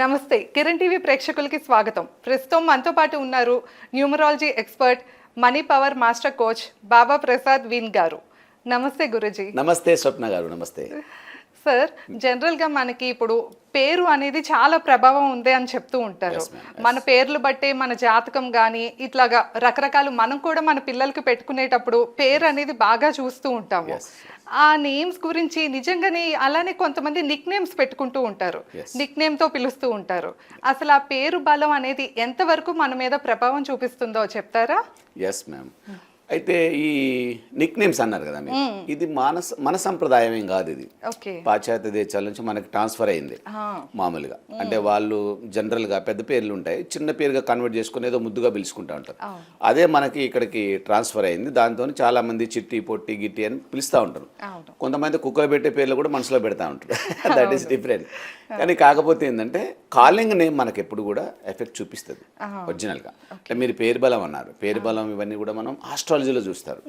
నమస్తే కిరణ్ టీవీ ప్రేక్షకులకి స్వాగతం. ప్రస్తుతం మనతో పాటు ఉన్నారు numerology expert money power master coach Baba Prasad Wien గారు. నమస్తే గురుజీ. నమస్తే స్వప్న గారు నమస్తే. సార్ జనరల్గా మనకి ఇప్పుడు పేరు అనేది చాలా ప్రభావం ఉంది అని చెప్తూ ఉంటారు. మన పేర్లు బట్టే మన జాతకం కానీ ఇట్లాగా రకరకాలు మనం కూడా మన పిల్లలకి పెట్టుకునేటప్పుడు పేరు అనేది బాగా చూస్తూ ఉంటాము. ఆ నేమ్స్ గురించి నిజంగానే అలానే కొంతమంది నిక్ నేమ్స్ పెట్టుకుంటూ ఉంటారు. నిక్ నేమ్తో పిలుస్తూ ఉంటారు. అసలు ఆ పేరు బలం అనేది ఎంతవరకు మన మీద ప్రభావం చూపిస్తుందో చెప్తారా? ఎస్ మ్యామ్ అయితే ఈ నిక్ నేమ్స్ అన్నారు కదా మీరు. ఇది మానస మన సంప్రదాయం ఏం కాదు ఇది. పాశ్చాత్య దేశాల నుంచి మనకి ట్రాన్స్ఫర్ అయింది మామూలుగా. అంటే వాళ్ళు జనరల్గా పెద్ద పేర్లు ఉంటాయి. చిన్న పేరుగా కన్వర్ట్ చేసుకుని ఏదో ముద్దుగా పిలుచుకుంటా ఉంటారు. అదే మనకి ఇక్కడికి ట్రాన్స్ఫర్ అయింది. దాంతో చాలా మంది చిట్టి పొట్టి గిట్టి అని పిలుస్తూ ఉంటారు. కొంతమంది కుక్కలు పెట్టే పేర్లు కూడా మనసులో పెడతా ఉంటారు. దట్ ఈస్ డిఫరెంట్ కానీ కాకపోతే ఏంటంటే కాలింగ్ నేమ్ మనకి ఎప్పుడు కూడా ఎఫెక్ట్ చూపిస్తుంది ఒరిజినల్గా అంటే మీరు పేరు బలం అన్నారు. పేరు బలం ఇవన్నీ కూడా మనం ఆస్ట్రాలజీలో చూస్తారు.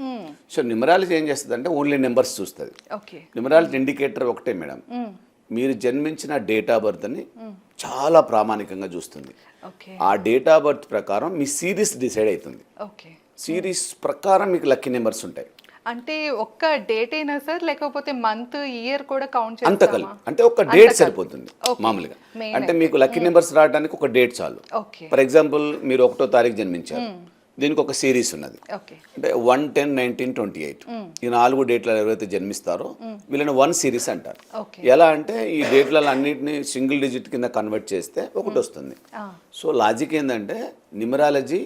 సో న్యూమరాలజీ ఏం చేస్తుంది అంటే ఓన్లీ నెంబర్స్ చూస్తుంది న్యూమరాలజీ ఇండికేటర్ ఒకటే మేడం. మీరు జన్మించిన డేట్ ఆఫ్ బర్త్ని చాలా ప్రామాణికంగా చూస్తుంది. ఆ డేట్ ఆఫ్ బర్త్ ప్రకారం మీ సిరీస్ డిసైడ్ అవుతుంది. ఓకే. సిరీస్ ప్రకారం మీకు లక్కీ నెంబర్స్ ఉంటాయి. అంటే ఒక్క డేట్ అయినా సార్ లేకపోతే మంత్ ఇయర్ కూడా కౌంట్ అంత కలిపి అంటే ఒక డేట్ సరిపోతుంది. మామూలుగా. అంటే మీకు లక్కీ నెంబర్స్ రావడానికి ఒక డేట్ చాలు. ఫర్ ఎగ్జాంపుల్ మీరు ఒకటో తారీఖు జన్మించారు. దీనికి ఒక సిరీస్ ఉన్నది. అంటే one ten nineteen twenty eight. ఈ నాలుగు డేట్లలో ఎవరైతే జన్మిస్తారో వీళ్ళని వన్ సిరీస్ అంటారు. ఎలా అంటే ఈ డేట్లలో అన్నిటిని సింగిల్ డిజిట్ కింద కన్వర్ట్ చేస్తే ఒకటి వస్తుంది. సో లాజిక్ ఏంటంటే న్యూమరాలజీ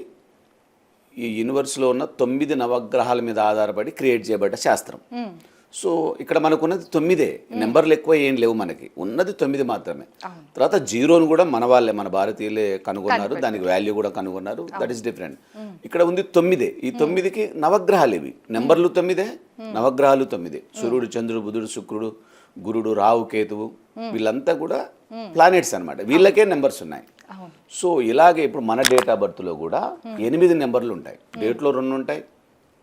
ఈ యూనివర్స్లో ఉన్న తొమ్మిది నవగ్రహాల మీద ఆధారపడి క్రియేట్ చేయబడ్డ శాస్త్రం. సో ఇక్కడ మనకు ఉన్నది తొమ్మిదే నెంబర్లు ఎక్కువ ఏం లేవు మనకి. ఉన్నది తొమ్మిది మాత్రమే. తర్వాత జీరోను కూడా మన వాళ్ళే మన భారతీయులే కనుగొన్నారు దానికి వాల్యూ కూడా కనుగొన్నారు. దట్ ఈస్ డిఫరెంట్ ఇక్కడ ఉంది తొమ్మిదే. ఈ తొమ్మిదికి నవగ్రహాలు ఇవి. నెంబర్లు తొమ్మిదే నవగ్రహాలు తొమ్మిదే. సూర్యుడు చంద్రుడు బుధుడు శుక్రుడు గురుడు రావు కేతువు వీళ్ళంతా కూడా ప్లానెట్స్ అన్నమాట. వీళ్ళకే నెంబర్స్ ఉన్నాయి. సో ఇలాగే ఇప్పుడు మన డేట్ ఆఫ్ బర్త్లో కూడా ఎనిమిది నెంబర్లు ఉంటాయి. డేట్లో రెండు ఉంటాయి.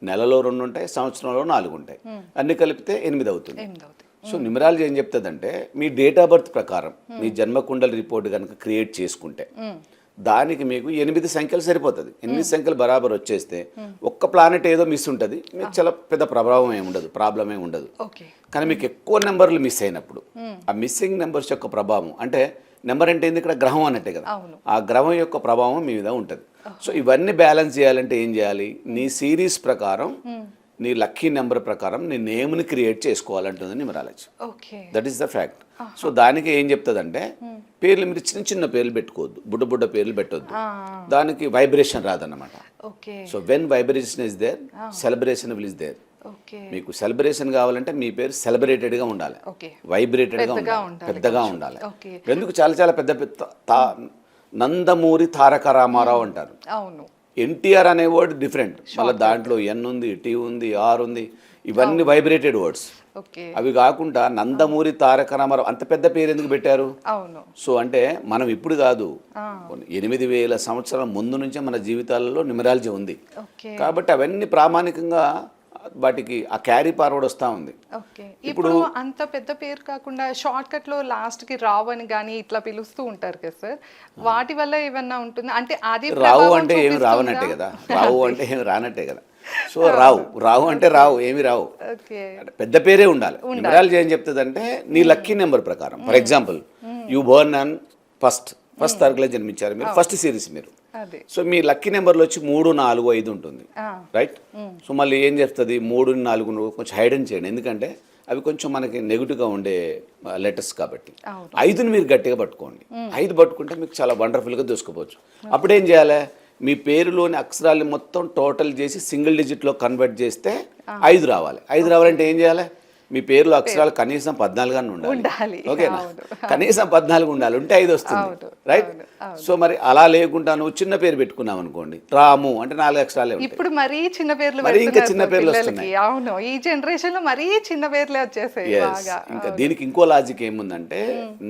నెలలో రెండు ఉంటాయి సంవత్సరంలో నాలుగు ఉంటాయి అన్ని కలిపితే ఎనిమిది అవుతుంది సో న్యూమరాలజీ ఏం చెప్తుందంటే మీ డేట్ ఆఫ్ బర్త్ ప్రకారం మీ జన్మకుండల రిపోర్ట్ కనుక క్రియేట్ చేసుకుంటే దానికి మీకు ఎనిమిది సంఖ్యలు సరిపోతుంది. ఎనిమిది సంఖ్యలు బరాబర్ వచ్చేస్తే ఒక్క ప్లానెట్ ఏదో మిస్ ఉంటుంది. మీకు చాలా పెద్ద ప్రభావం ఏమి ఉండదు ప్రాబ్లం ఏమి ఉండదు. కానీ మీకు ఎక్కువ నెంబర్లు మిస్ అయినప్పుడు ఆ మిస్సింగ్ నెంబర్స్ యొక్క ప్రభావం అంటే నెంబర్ అంటే ఏంది? ఇక్కడ గ్రహం అన్నట్టే కదా. ఆ గ్రహం యొక్క ప్రభావం మీ మీద ఉంటుంది. సో ఇవన్నీ బ్యాలెన్స్ చేయాలంటే ఏం చేయాలి? నీ సిరీస్ ప్రకారం నీ లక్కీ నెంబర్ ప్రకారం నీ నేమ్ని create చేసుకోవాలంటుంది numerology okay. That is the fact so దానికి ఏం చెప్తుందంటే పేర్లు మీరు చిన్న చిన్న పేర్లు పెట్టుకోవద్దు. బుడ్డ బుడ్డ పేర్లు పెట్టొద్దు. దానికి vibration రాదన్నమాట. Okay. So when vibration is there celebration will is there మీకు సెలబ్రేషన్ కావాలంటే మీ పేరు సెలబ్రేటెడ్గా ఉండాలి. ఓకే. వైబ్రేటెడ్గా పెద్దగా ఉండాలి. పెద్దగా ఉండాలి. ఎందుకు చాలా చాలా పెద్ద నందమూరి తారక రామారావు అంటారు. అవును. ఎన్టీఆర్ అనే వర్డ్ డిఫరెంట్. మళ్ళీ దాంట్లో ఎన్ ఉంది టీ ఉంది ఆర్ ఉంది ఇవన్నీ వైబ్రేటెడ్ వర్డ్స్. అవి కాకుండా నందమూరి తారక రామారావు అంత పెద్ద పేరు ఎందుకు పెట్టారు? సో అంటే మనం ఇప్పుడు కాదు. ఎనిమిది వేల సంవత్సరాల ముందు నుంచే మన జీవితాలలో న్యూమరాలజీ ఉంది. కాబట్టి అవన్నీ ప్రామాణికంగా వాటికి ఆ క్యారీ ఫార్వర్డ్ వస్తూ ఉంది. ఓకే. ఇప్పుడు అంత పెద్ద పేరు కాకుండా షార్ట్ కట్లో లాస్ట్కి రావు అని కానీ ఇట్లా పిలుస్తూ ఉంటారు కదా సార్. వాటి వల్ల ఏమన్నా ఉంటుంది? అంటే అది రావు అంటే ఏమి? రావనట్టే కదా. రావు అంటే ఏమి రానట్టే కదా. సో రావు. రావు అంటే రావు ఏమి రావు. పెద్ద పేరే ఉండాలి. న్యూమరాలజీ ఏం చెప్తుంది అంటే నీ లక్కీ నెంబర్ ప్రకారం. For example you born on first first తారీఖులో జన్మించారు మీరు ఫస్ట్ సిరీస్ మీరు. సో మీ లక్కీ నెంబర్లో వచ్చి మూడు నాలుగు ఐదు ఉంటుంది. రైట్ సో మళ్ళీ ఏం చేస్తుంది మూడు నాలుగు కొంచెం హైడెన్ చేయండి. ఎందుకంటే అవి కొంచెం మనకి నెగిటివ్గా ఉండే లెటర్స్ కాబట్టి. ఐదుని మీరు గట్టిగా పట్టుకోండి. ఐదు పట్టుకుంటే మీకు చాలా వండర్ఫుల్గా దూసుకోవచ్చు అప్పుడు ఏం చేయాలి? మీ పేరులోని అక్షరాలు మొత్తం టోటల్ చేసి సింగిల్ డిజిట్లో కన్వర్ట్ చేస్తే ఐదు రావాలి. ఐదు రావాలంటే ఏం చేయాలి? మీ పేరులో అక్షరాలు కనీసం పద్నాలుగు అని ఉండాలి. ఓకేనా. కనీసం పద్నాలుగు ఉండాలి. ఉంటే ఐదు వస్తుంది. రైట్ సో మరి అలా లేకుండా నువ్వు చిన్న పేరు పెట్టుకున్నావు అనుకోండి. రాము అంటే నాలుగు అక్షరాలే ఇప్పుడు మరీ చిన్న పేర్లు మరీ ఇంకా చిన్న పేర్లు. వస్తున్నాయి. అవును. ఈ జనరేషన్లో మరీ చిన్న పేర్లే వచ్చేసాయి ఇంకా దీనికి ఇంకో లాజిక్ ఏముందంటే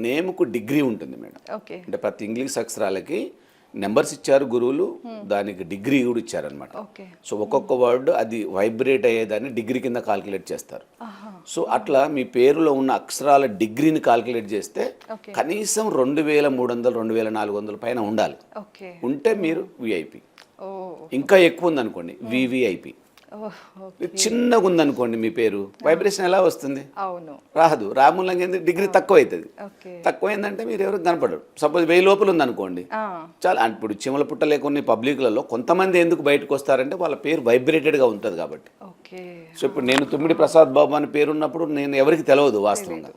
నేమ్కు డిగ్రీ ఉంటుంది మేడం. ఓకే. అంటే ప్రతి ఇంగ్లీష్ అక్షరాలకి నెంబర్స్ ఇచ్చారు గురువులు దానికి డిగ్రీ కూడా ఇచ్చారనమాట సో ఒక్కొక్క వర్డ్ అది వైబ్రేట్ అయ్యేదాన్ని డిగ్రీ కింద కాల్కులేట్ చేస్తారు. సో అట్లా మీ పేరులో ఉన్న అక్షరాల డిగ్రీని కాల్కులేట్ చేస్తే కనీసం రెండు వేల మూడు వందలు రెండు వేల నాలుగు వందల పైన ఉండాలి. ఉంటే మీరు విఐపి ఇంకా ఎక్కువ ఉందనుకోండి వివిఐపి. చిన్నగా ఉందనుకోండి మీ పేరు వైబ్రేషన్ ఎలా వస్తుంది? అవును. రాదు. రాములంగా డిగ్రీ తక్కువ అవుతుంది ఓకే. తక్కువైందంటే మీరు ఎవరికి కనపడరు. సపోజ్ వెయ్యి లోపల ఉందనుకోండి. చాలా ఇప్పుడు చీమల పుట్టలే కొన్ని పబ్లిక్లలో కొంతమంది ఎందుకు బయటకు వస్తారంటే వాళ్ళ పేరు వైబ్రేటెడ్గా ఉంటుంది కాబట్టి. సో ఇప్పుడు నేను తుమ్మిడి ప్రసాద్ బాబు అని పేరు ఉన్నప్పుడు నేను ఎవరికి తెలియదు వాస్తవంగా.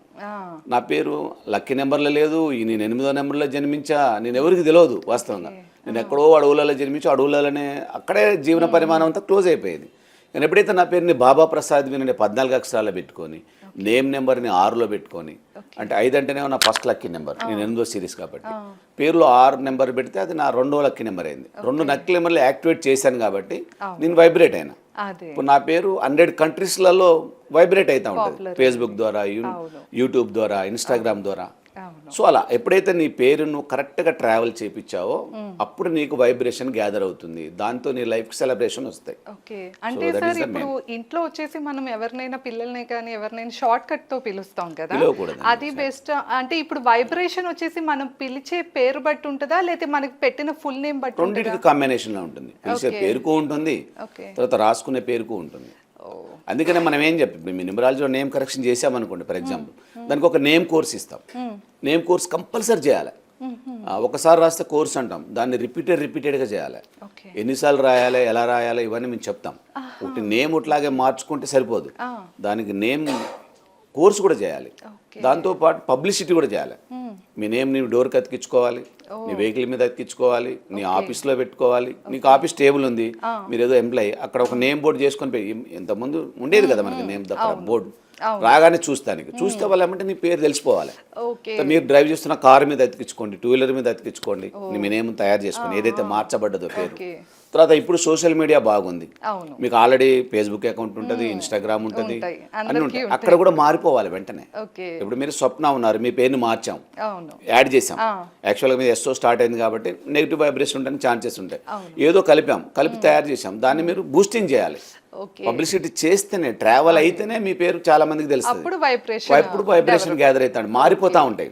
నా పేరు లక్కీ నెంబర్లో లేదు నేను ఎనిమిదో నెంబర్లో జన్మించా నేను ఎవరికి తెలియదు వాస్తవంగా. నేను ఎక్కడో అడవులలో జన్మించి అడవులలోనే అక్కడే జీవన పరిమాణం అంతా క్లోజ్ అయిపోయేది. నేను ఎప్పుడైతే నా పేరుని బాబా ప్రసాద్ వినండి పద్నాలుగు అక్షరాల్లో పెట్టుకొని నేమ్ నెంబర్ని ఆరులో పెట్టుకొని అంటే ఐదు అంటేనే నా ఫస్ట్ లక్కీ నెంబర్. నేను ఎనిమిదో సిరీస్ కాబట్టి. పేరులో ఆరు నెంబర్ పెడితే అది నా రెండో లక్కీ నెంబర్ అయింది. రెండు లక్కీ నెంబర్లు యాక్టివేట్ చేశాను కాబట్టి నేను వైబ్రేట్ అయినా. ఇప్పుడు నా పేరు హండ్రెడ్ కంట్రీస్లలో వైబ్రేట్ అవుతూ ఉంటుంది. ఫేస్బుక్ ద్వారా యూట్యూబ్ ద్వారా ఇన్స్టాగ్రామ్ ద్వారా. సో అలా ఎప్పుడైతే నీ పేరు నువ్వు కరెక్ట్గా ట్రావెల్ చేయించావో అప్పుడు నీకు వైబ్రేషన్ గ్యాదర్ అవుతుంది. దాంతో నీ లైఫ్ సెలబ్రేషన్ వస్తాయి. ఓకే. అంటే సార్ ఇప్పుడు ఇంట్లో వచ్చేసి మనం ఎవరినైనా పిల్లల్ని కానీ ఎవరినైనా షార్ట్ కట్తో పిలుస్తాం కదా అది బెస్ట్. అంటే ఇప్పుడు వైబ్రేషన్ వచ్చేసి మనం పిలిచే పేరు బట్టి ఉంటుందా? లేకపోతే మనకి పెట్టిన ఫుల్ నేమ్ బట్టి ఉంటుందా? రెండింటికి కాంబినేషన్లో ఉంటుంది. పిలిచే పేరుకు ఉంటుంది తర్వాత రాసుకునే పేరుకు ఉంటుంది. అందుకనే మనం ఏం చెప్పి ఇప్పుడు మీ న్యూమరాలజీలో నేమ్ కరెక్షన్ చేసామనుకోండి ఫర్ ఎగ్జాంపుల్. దానికి ఒక నేమ్ కోర్స్ ఇస్తాం. నేమ్ కోర్స్ కంపల్సరీ చేయాలి. ఒకసారి రాస్తే కోర్స్ అంటాం. దాన్ని రిపీటెడ్ రిపీటెడ్గా చేయాలి. ఎన్నిసార్లు రాయాలి ఎలా రాయాలి ఇవన్నీ మేము చెప్తాం. ఒకటి నేమ్ ఇట్లాగే మార్చుకుంటే సరిపోదు. దానికి నేమ్ కోర్స్ కూడా చేయాలి. దాంతోపాటు పబ్లిసిటీ కూడా చేయాలి. మీ నేమ్ నీ డోర్కి అతికించుకోవాలి. నీ వెహికల్ మీద అతికించుకోవాలి. నీ ఆఫీస్లో పెట్టుకోవాలి. నీకు ఆఫీస్ టేబుల్ ఉంది. మీరు ఏదో ఎంప్లాయ్ అక్కడ ఒక నేమ్ బోర్డు చేసుకొని పోయి ఇంతకుముందు ఉండేది కదా మనకి నేమ్ బోర్డు. రాగానే చూస్తానికి చూస్తే వాళ్ళు ఏమంటే నీ పేరు తెలిసిపోవాలి. మీరు డ్రైవ్ చేస్తున్న కారు మీద అతికించుకోండి టూ వీలర్ మీద అతికించుకోండి. మీ నేమ్ తయారు చేసుకోండి ఏదైతే మార్చబడ్డదో పేరు. తర్వాత ఇప్పుడు సోషల్ మీడియా బాగుంది. మీకు ఆల్రెడీ ఫేస్బుక్ అకౌంట్ ఉంటుంది ఇన్స్టాగ్రామ్ ఉంటుంది ఉంటాయి. అన్ని ఉంటాయి. అక్కడ కూడా మారిపోవాలి వెంటనే. ఇప్పుడు మీరు స్వప్న ఉన్నారు మీ పేరుని మార్చాం. యాడ్ చేసాం. యాక్చువల్గా మీద ఎస్ఓ స్టార్ట్ అయింది కాబట్టి నెగిటివ్ వైబ్రేషన్ ఉండడానికి ఛాన్సెస్ ఉంటాయి. ఏదో కలిపాం కలిపి తయారు చేసాం దాన్ని మీరు బూస్టింగ్ చేయాలి. పబ్లిసిటీ చేస్తేనే ట్రావెల్ అయితేనే మీ పేరు చాలా మందికి తెలుస్తుంది. ఇప్పుడు వైబ్రేషన్ గ్యాదర్ అవుతాడు. మారిపోతా ఉంటాయి.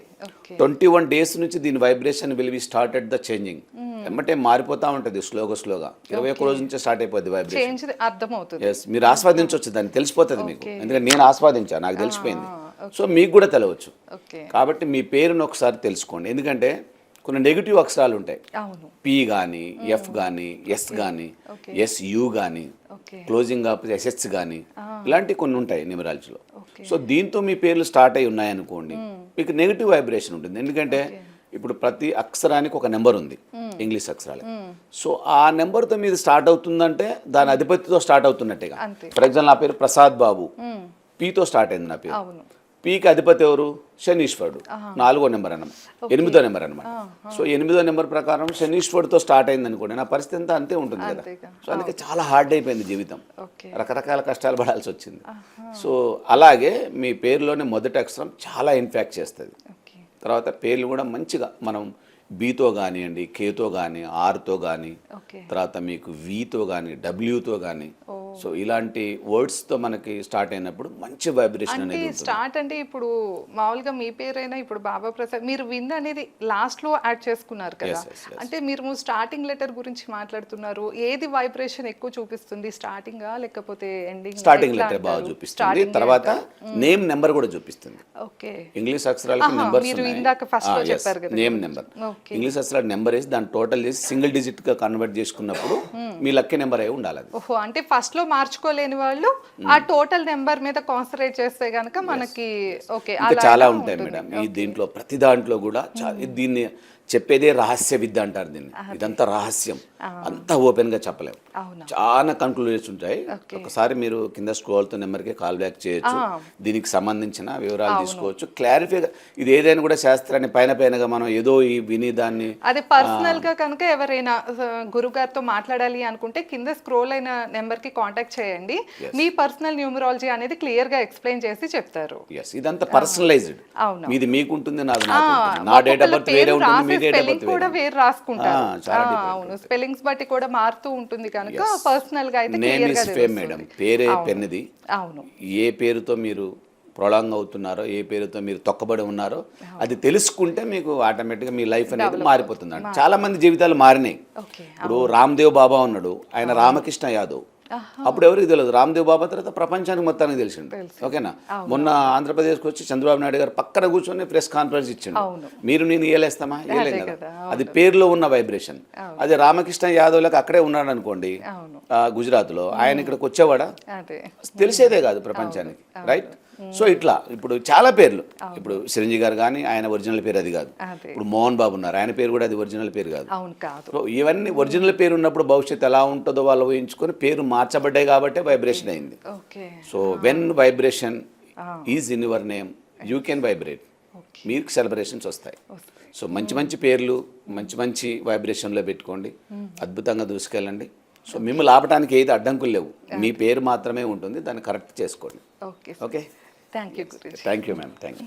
ట్వంటీ వన్ డేస్ నుంచి దీని vibration will be started the changing ఎమ్మటే మారిపోతా ఉంటుంది స్లోగా స్లోగా. ఇరవై ఒక్క రోజు నుంచే స్టార్ట్ అయిపోద్ది వైబ్రేషన్ అర్థమవుతుంది. ఎస్ మీరు ఆస్వాదించవచ్చు దాన్ని తెలిసిపోతుంది మీకు. ఎందుకంటే నేను ఆస్వాదించాను నాకు తెలిసిపోయింది. సో మీకు కూడా తెలవచ్చు. కాబట్టి మీ పేరును ఒకసారి తెలుసుకోండి. ఎందుకంటే కొన్ని నెగిటివ్ అక్షరాలు ఉంటాయి. పి కానీ ఎఫ్ కానీ ఎస్ కానీ. ఎస్ యు కానీ క్లోజింగ్ ఆఫ్ ఎస్హెచ్ కానీ ఇలాంటివి కొన్ని ఉంటాయి న్యూమరాలజీలో సో దీంతో మీ పేర్లు స్టార్ట్ అయి ఉన్నాయనుకోండి మీకు నెగిటివ్ వైబ్రేషన్ ఉంటుంది. ఎందుకంటే ఇప్పుడు ప్రతి అక్షరానికి ఒక నెంబర్ ఉంది. ఇంగ్లీష్ అక్షరాలు. సో ఆ నెంబర్తో మీది స్టార్ట్ అవుతుందంటే దాని అధిపతితో స్టార్ట్ అవుతున్నట్టుగా. ఫర్ ఎగ్జాంపుల్ నా పేరు ప్రసాద్ బాబు. మ్మ్. పీతో స్టార్ట్ అయింది నా పేరు. పీకి అధిపతి ఎవరు? శనీశ్వరుడు. నాలుగో నెంబర్ అన్నమాట. ఎనిమిదో నెంబర్ అన్నమాట. సో ఎనిమిదో నెంబర్ ప్రకారం శనీశ్వరుడితో స్టార్ట్ అయింది అనుకోండి నా పరిస్థితి అంతా అంతే ఉంటుంది కదా. సో అందుకే చాలా హార్డ్ అయిపోయింది జీవితం. రకరకాల కష్టాలు పడాల్సి వచ్చింది. సో అలాగే మీ పేరులోని మొదటి అక్షరం చాలా ఇన్ఫాక్ట్ చేస్తుంది. తర్వాత పేర్లు కూడా మంచిగా మనం బీతో కానివ్వండి కేతో కానీ ఆర్తో కానీ తర్వాత మీకు వీతో కానీ డబ్ల్యూతో కానీ సో ఇలాంటి వర్డ్స్తో మనకి స్టార్ట్ అయినప్పుడు మంచి వైబ్రేషన్ అనేది స్టార్ట్ అంటే ఇప్పుడు మామూలుగా మీ పేరైనా ఇప్పుడు బాబా ప్రసాద్ మీరు విన్ అనేది లాస్ట్లో యాడ్ చేసుకున్నారు కదా. అంటే మీరు స్టార్టింగ్ లెటర్ గురించి మాట్లాడుతున్నారు. ఏది వైబ్రేషన్ ఎక్కువ చూపిస్తుంది? స్టార్టింగ్ లేకపోతే ఎండింగ్ స్టార్టింగ్ లెటర్ బాగా చూపిస్తుంది. తర్వాత నేమ్ నెంబర్ కూడా చూపిస్తుంది. ఓకే. ఇంగ్లీష్ అక్షరాలకి నెంబర్స్ మీరు ఇందాక లో చెప్పారు కదా. Name number okay. ఇంగ్లీష్ అక్షరాలు నెంబర్ వేసి దాన్ని టోటల్ చేసి సింగిల్ డిజిట్గా కన్వర్ట్ చేసుకున్నప్పుడు మీ లక్కీ నెంబర్ అయి ఉండాలి ఓహో అంటే ఫస్ట్లో మార్చుకోలేని వాళ్ళు ఆ టోటల్ నెంబర్ మీద కాన్సన్ట్రేట్ చేస్తే గనక మనకి ఓకే చాలా ఉంటాయి మేడం. ఈ దీంట్లో ప్రతి దాంట్లో కూడా దీన్ని చెప్పేదే రహస్య విద్య అంటారు దీన్ని. ఇదంతా రహస్యం. అంతా ఓపెన్గా చెప్పలేము చాలా కంక్లూజన్స్ ఉంటాయి. ఒకసారి మీరు కింద స్క్రోల్తో నెంబర్కి కాల్ బ్యాక్ చేయొచ్చు. దీనికి సంబంధించిన వివరాలు తీసుకోవచ్చు. క్లారిఫై ఇది ఏదైనా కూడా శాస్త్రాన్ని పైన పైనగా మనం ఏదో ఈ విని దాన్ని అదే పర్సనల్గా కనుక ఎవరైనా గురువు గారితో మాట్లాడాలి అనుకుంటే కింద స్క్రోల్ అయిన నెంబర్కి కాంటాక్ట్ చేయండి. మీ పర్సనల్ న్యూమరాలజీ అనేది క్లియర్గా ఎక్స్ప్లెయిన్ చేసి చెప్తారు. ఇదంతా పర్సనలైజ్డ్ మీది మీకుంటుంది నాది ఉంటుంది. నా డేట్ ఆఫ్ బర్త్ వేరే ఉంటుంది స్పెల్లింగ్ కూడా వేరు రాసుకుంటారు. ఆ, చాలా ఆ, different. అవును. స్పెల్లింగ్స్ బట్టి కూడా మారుతూ ఉంటుంది కనుక పర్సనల్గా అయితే నేమ్ ఇస్ ఫేమ్ మేడం. పేరే. పెన్నది. అవును. ఏ పేరుతో మీరు ప్రొలాంగ్ అవుతున్నారో ఏ పేరుతో మీరు తొక్కబడి ఉన్నారో అది తెలుసుకుంటే మీకు ఆటోమేటిక్గా మీ లైఫ్ అనేది మారిపోతుంది. చాలా మంది జీవితాలు మారినాయి. ఇప్పుడు రామ్దేవ్ బాబా ఉన్నాడు. ఆయన రామకృష్ణ యాదవ్. అప్పుడు ఎవరికి తెలియదు. రామ్దేవ్ బాబా తర్వాత ప్రపంచానికి మొత్తానికి తెలిసిండు. ఓకేనా? మొన్న ఆంధ్రప్రదేశ్కి వచ్చి చంద్రబాబు నాయుడు గారు పక్కన కూర్చొని ప్రెస్ కాన్ఫరెన్స్ ఇచ్చిండు. మీరు నేను ఇయ్యలేం అదే కదా? అది పేరులో ఉన్న వైబ్రేషన్. అదే రామకృష్ణ యాదవ్లకు అక్కడే ఉన్నాడు అనుకోండి గుజరాత్లో ఆయన ఇక్కడికి వచ్చేవాడా? తెలిసేదే కాదు ప్రపంచానికి రైట్? సో ఇట్లా ఇప్పుడు చాలా పేర్లు. ఇప్పుడు చిరంజీవి గారు కానీ ఆయన ఒరిజినల్ పేరు అది కాదు. ఇప్పుడు మోహన్ బాబు ఉన్నారు ఆయన పేరు కూడా అది ఒరిజినల్ పేరు కాదు. సో ఇవన్నీ ఒరిజినల్ పేరు ఉన్నప్పుడు భవిష్యత్తు ఎలా ఉంటుందో వాళ్ళు ఊహించుకొని పేరు మార్చబడ్డాయి కాబట్టి వైబ్రేషన్ అయింది. So when vibration is in your name you can vibrate మీకు సెలబ్రేషన్స్ వస్తాయి. వస్తాయి. సో మంచి మంచి పేర్లు మంచి మంచి వైబ్రేషన్లో పెట్టుకోండి. అద్భుతంగా దూసుకెళ్ళండి. సో మిమ్మల్ని ఆపడానికి ఏది అడ్డంకులు లేవు. మీ పేరు మాత్రమే ఉంటుంది దాన్ని కరెక్ట్ చేసుకోండి. ఓకే. ఓకే? థ్యాంక్ యూ గురించి thank you ma'am thank you